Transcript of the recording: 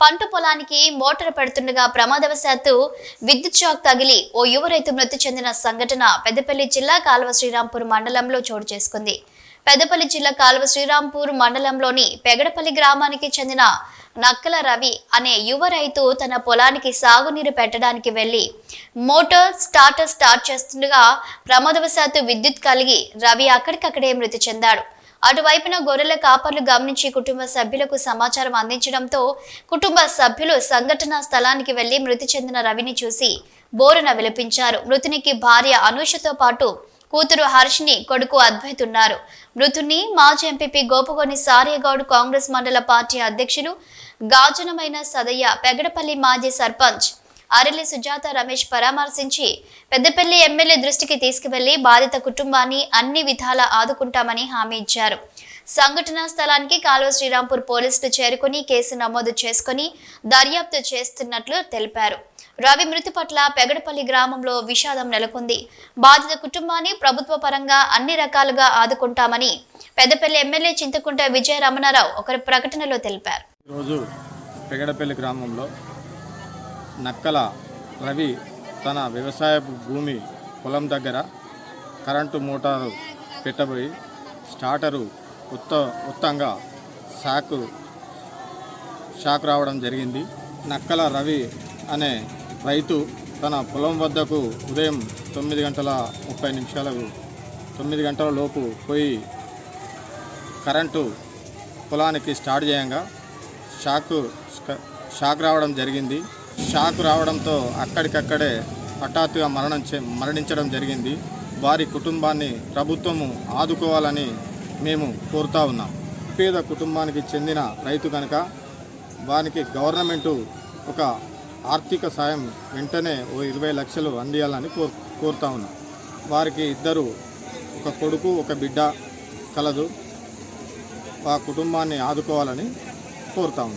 పంట పొలానికి మోటార్ పెడుతుండగా ప్రమాదవశాత్తు విద్యుత్ షాక్ తగిలి ఓ యువ రైతు మృతి చెందిన సంఘటన పెద్దపల్లి జిల్లా కాలువ శ్రీరాంపూర్ మండలంలో చోటు చేసుకుంది. పెద్దపల్లి జిల్లా కాలువ శ్రీరాంపూర్ మండలంలోని పెగడపల్లి గ్రామానికి చెందిన నక్కల రవి అనే యువ రైతు తన పొలానికి సాగునీరు పెట్టడానికి వెళ్ళి మోటార్ స్టార్టర్ స్టార్ట్ చేస్తుండగా ప్రమాదవశాత్తు విద్యుత్ కలిగి రవి అక్కడికక్కడే మృతి చెందాడు. అటువైపున గొర్రెల కాపర్లు గమనించి కుటుంబ సభ్యులకు సమాచారం అందించడంతో కుటుంబ సభ్యులు సంఘటనా స్థలానికి వెళ్ళి మృతి చెందిన రవిని చూసి బోరున విలపించారు. మృతునికి భార్య అనూషతో పాటు కూతురు హర్షిని కొడుకు అద్వైత్ ఉన్నారు. మృతుని మాజీ ఎంపీపీ గోపగోని సారియగౌడ్ కాంగ్రెస్ మండల పార్టీ అధ్యక్షులు గాజునమైన సదయ్య పెగడపల్లి మాజీ సర్పంచ్ అరెల్లి సుజాత రమేష్ పరామర్శించి పెద్దపల్లి ఎమ్మెల్యే దృష్టికి తీసుకువెళ్ళి బాధిత కుటుంబాన్ని అన్ని విధాలా ఆదుకుంటామని హామీ ఇచ్చారు. సంఘటనా స్థలానికి కాలువ శ్రీరాంపూర్ పోలీసులు చేరుకుని కేసు నమోదు చేసుకుని దర్యాప్తు చేస్తున్నట్లు తెలిపారు. రవి మృతి పట్ల పెగడపల్లి గ్రామంలో విషాదం నెలకొంది. బాధిత కుటుంబాన్ని ప్రభుత్వ పరంగా అన్ని రకాలుగా ఆదుకుంటామని పెద్దపల్లి ఎమ్మెల్యే చింతకుంట విజయ రమణారావు ఒకరి ప్రకటనలో తెలిపారు. ఈరోజు పెగడపల్లి గ్రామంలో నక్కల రవి తన వ్యవసాయ భూమి పొలం దగ్గర కరెంటు మోటారు పెట్టబోయి స్టార్టరు ఉత్త ఉత్తంగా షాక్ షాక్ రావడం జరిగింది. నక్కల రవి అనే రైతు తన పొలం వద్దకు ఉదయం తొమ్మిది గంటల ముప్పై నిమిషాలకు తొమ్మిది గంటల లోపు పోయి కరెంటు పొలానికి స్టార్ట్ చేయంగా షాక్ షాక్ రావడం జరిగింది. షాక్ రావడంతో అక్కడికక్కడే హఠాత్తుగా మరణం చే- మరణించడం జరిగింది. వారి కుటుంబాన్ని ప్రభుత్వము ఆదుకోవాలని మేము కోరుతా ఉన్నాం. పేద కుటుంబానికి చెందిన రైతు కనుక వారికి గవర్నమెంటు ఒక ఆర్థిక సాయం వెంటనే ఓ ఇరవై లక్షలు అందియాలని కోరు కోరుతా ఉన్నాం. వారికి ఇద్దరు ఒక కొడుకు ఒక బిడ్డ కలదు. ఆ కుటుంబాన్ని ఆదుకోవాలని కోరుతా ఉన్నాం.